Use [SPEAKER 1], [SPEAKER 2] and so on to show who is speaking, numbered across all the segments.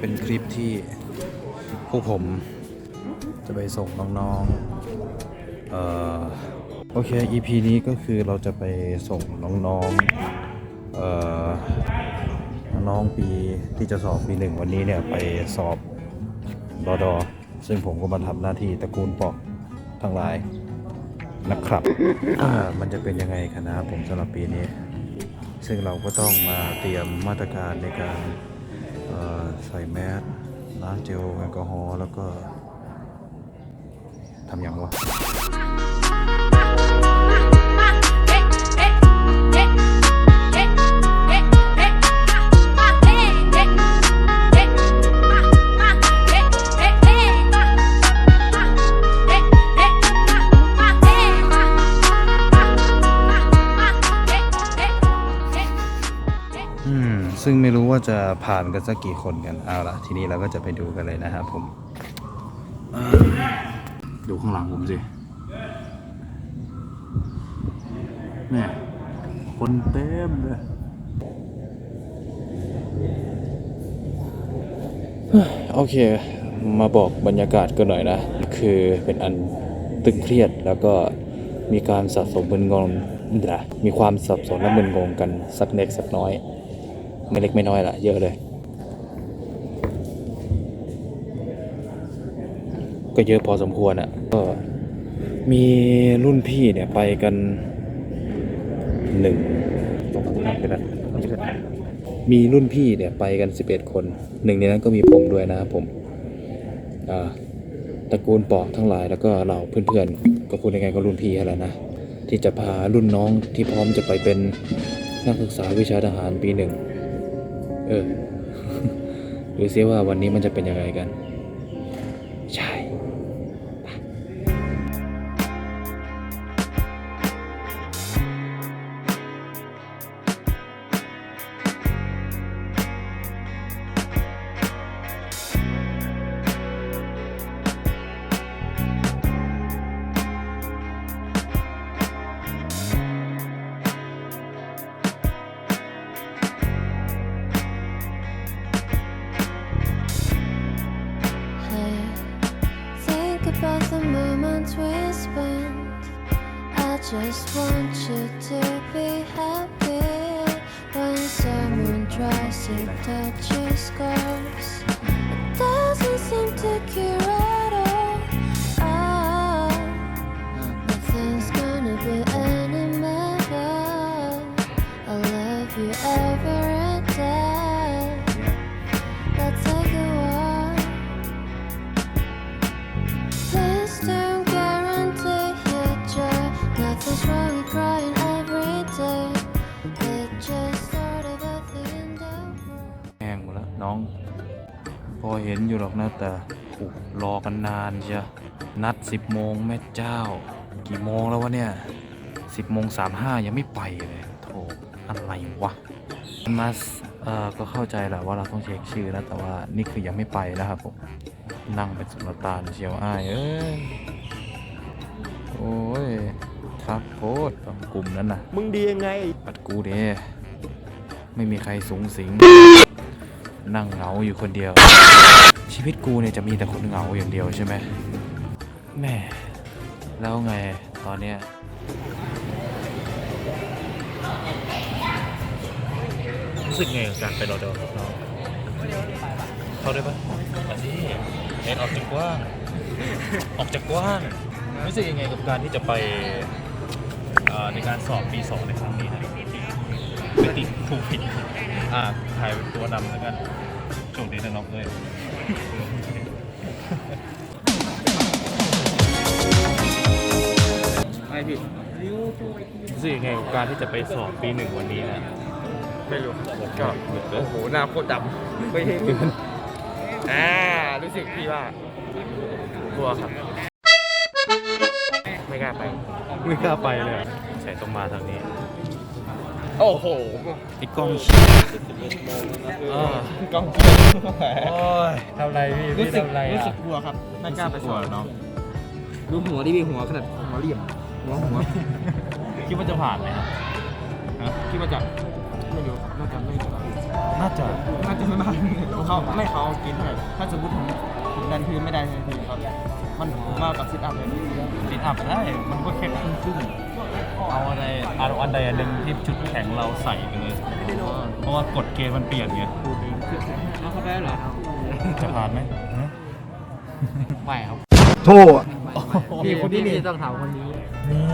[SPEAKER 1] เป็นคลิปที่พวกผมจะไปส่งน้องๆเอ่อโอเค EP นี้ก็คือเราจะไปส่งน้องๆเอ่อน้องปีที่จะสอบปีหนึ่งวันนี้เนี่ยไปสอบรอดอซึ่งผมก็มาทำหน้าที่ตระกูลปอกทั้งหลายนะครับมันจะเป็นยังไงคณะผมสำหรับปีนี้ ซึ่งเราก็ต้องมาเตรียมมาตรการในการ ใส่แมสล้างเจลแอลกอฮอล์แล้วก็ทำอย่างวะ ซึ่งไม่รู้ว่าจะผ่านกันสักกี่คนกันเอาละทีนี้เราก็จะไปดูกันเลยนะครับผมอ่าดูข้างหลังผมสิแม่คนเต็มเลยโอเค มาบอกบรรยากาศกันหน่อยนะ คือเป็นอันตึงเครียดแล้วก็มีการสะสมมึนงงนะมีความสับสนและมึนงงกันสักเล็กสักน้อย ไม่เล็กไม่น้อยละเยอะเลย ก็เยอะพอสมควรอะ่ะก็มีรุ่นพี่เนี่ยไปกันหนึ่งสองสามสี่ห้าเป็นะมีรุ่นพี่เนี่ยไปกันสิบเอ็ดคนหนึ่งในนั้นก็มีผมด้วยนะครับผมอ่าตระกูลปอกทั้งหลายแล้วก็เราเพื่อนๆ ก็พูดยังไงก็รุ่นพี่แหละนะ ที่จะพารุ่นน้องที่พร้อมจะไปเป็นนักศึกษาวิชาทหารปีหนึ่ง เออดูซิว่าวันนี้มันจะเป็นยังไงกัน
[SPEAKER 2] just want you to be happy when someone tries to touch your scars. It doesn't seem to cure
[SPEAKER 1] เห็นอยู่หรอกนะแต่โอ้รอกันนานเชียวนัด 10โมงแม่เจ้า กี่โมงแล้ววะเนี่ย10โมง35 ยังไม่ไปเลยโถอะไรวะมาสเอ่อก็เข้าใจแหละว่าเราต้องเช็คชื่อแล้วแต่ว่านี่คือยังไม่ไปนะครับผม นั่งเป็นสุลต่านเชียวอ้ายเอ้ยโอ้ยทักโพดกลุ่มนั้นน่ะ
[SPEAKER 3] มึงดียังไง
[SPEAKER 1] ปัดกูเด้ไม่มีใครสูงสิง นั่งเหงาอยู่คนเดียว ชีวิตกูเนี่ยจะมีแต่คนเหงาอย่างเดียวใช่ไหมแม่แล้วไงตอนเนี้ยรู้สึกไงกับการไปรอดอรับน้องเข้าได้ปะมาสิเอ็นออกจากกว้างออกจากกว้างรู้สึกยังไงกับการที่จะไปในการสอบปีสองในครั้งนี้นะไม่ติดถูกผิดอ่าถ่ายเป็นตัวนำแล้วกัน โชคดีนะน้องเลย
[SPEAKER 3] ไม่พี่
[SPEAKER 1] รู้สึกยังไงกับการที่จะไปสอบปีหนึ่งวันนี้นะ
[SPEAKER 3] ไม่รู้ก็
[SPEAKER 1] หยุดเลย
[SPEAKER 3] โอ้โหหน้าโคตรดำไม่เห็นอ่ารู้สึกพี่ว่ากลัวครับ ไม่กล้าไป
[SPEAKER 1] ไม่กล้าไปเลยใส่ต้องมาทางนี้
[SPEAKER 3] โอ้โห
[SPEAKER 1] ไอ้กล้องชี้อ่าก
[SPEAKER 3] ล้องเกียร์แหม
[SPEAKER 1] โอ้ยทำไรพี่
[SPEAKER 3] รู้
[SPEAKER 1] พี่
[SPEAKER 3] สึก
[SPEAKER 1] ทำไร
[SPEAKER 3] รู้
[SPEAKER 1] อะ
[SPEAKER 3] สึกกลัวครับไม่กล้าไปสอบ
[SPEAKER 1] เนาะ
[SPEAKER 3] ดูหัวดิพี่หัวขนาดหัวเหลี่ยมหัวหัว
[SPEAKER 1] คิดว่าจะผ่านไหมครับ
[SPEAKER 3] ฮะคิดว่าจะไม่รู้ครับน่าจะไม่ครับ
[SPEAKER 1] น่าจะ
[SPEAKER 3] น่าจะไม่บ้างเขาไม่เขากินเลยถ้าสมมติผมผมดันพื้นไม่ได้ทันทีครับ มันมากกับซิทอัพเลย
[SPEAKER 1] ปิดอัพได้ มันก็แค่ครึ่งครึ่ง เอาอะไรเอาอันใดอันหนึ่งที่ชุดแข็งเราใส่ไปเลย เพราะว่ากฎเกณฑ์มันเปลี่ยนไง
[SPEAKER 3] เอาเขาได้เหรอ
[SPEAKER 1] จะผ่านไหม
[SPEAKER 3] ไม่ครับ
[SPEAKER 1] โทษ
[SPEAKER 3] พี่คนนี้นี่ต้องถามคนนี้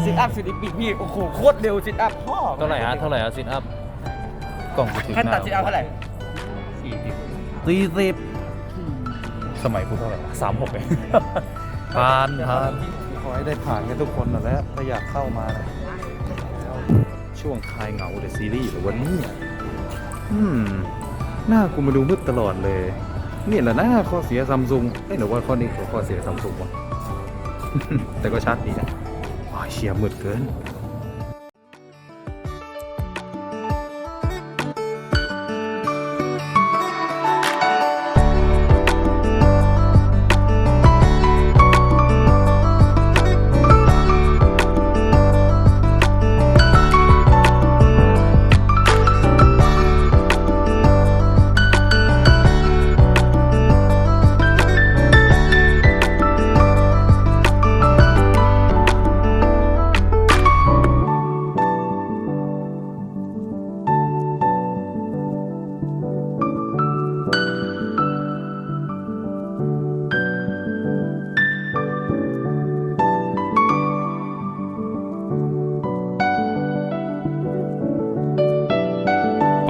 [SPEAKER 3] ซิทอัพซิทอัพพี่โอ้โหโคตรเร็วซิทอัพพ่อ
[SPEAKER 1] เท่าไหร่ฮะเท่าไหร่ฮะซิทอัพกล่องกูถึง
[SPEAKER 3] ขั้นตัดซิทอัพเท่าไหร่
[SPEAKER 1] สี่สิบสมัยกูเท่าไหร่สามหกเองผ่านผ่านขอให้ได้ผ่านกันทุกคนนั่นแหละถ้าอยากเข้ามานะ ช่วงคลายเหงาเดอะซีรีส์หรือวันนี้อืม หน้ากูมาดูมืดตลอดเลย นี่แหละหน้าข้อเสียซัมซุงเอ้ยหรือว่าข้อนี้คือข้อเสียซัมซุงวะ แต่ก็ชัดดีนะอ๋อเชียร์มืดเกิน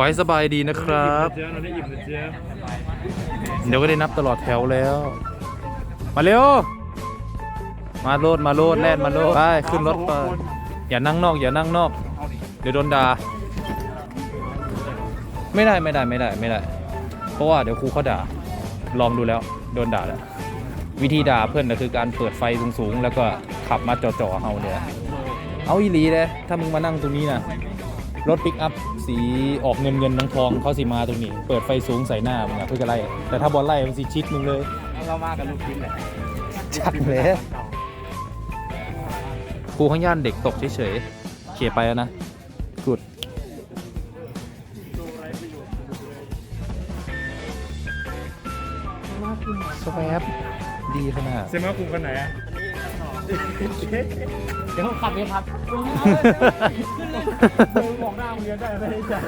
[SPEAKER 1] อให้สบายดีนะครับ เดี๋ยวก็ได้นับตลอดแถวแล้ว มาเร็ว มาโลดมาโลดแล่นมาโลดไปขึ้นรถไปอย่านั่งนอก อย่านั่งนอก เดี๋ยวโดนด่าไม่ได้ไม่ได้ไม่ได้ไม่ได้ เพราะว่าเดี๋ยวครูเขาด่า ลองดูแล้ว โดนด่าแล้ววิธีด่าเพื่อนก็คือการเปิดไฟสูงๆ แล้วก็ขับมาจ่อๆเอาเนี่ย เอาอีหลีเลยถ้ามึงมานั่งตรงนี้นะ รถปิกอัพสีออกเงินเงินทองทองๆเขาสิมาตรงนี้ เปิดไฟสูงใส่หน้ามึงอะเพื่อจะไล่แต่ถ้าบอลไล่มันสิชิดมึงเลย
[SPEAKER 3] เรามากับลูกชิ้นแหละ
[SPEAKER 1] จัดเลยครูข้างย่านเด็กตกเฉยๆเขียไปแล้วนะกุดสแวบดีขนาด
[SPEAKER 3] เซมาคุมกันไหนอะ เดี๋ยวผมขับเองครับ บอกหน้าโรงเรียนได้ไม่ได้จ่าย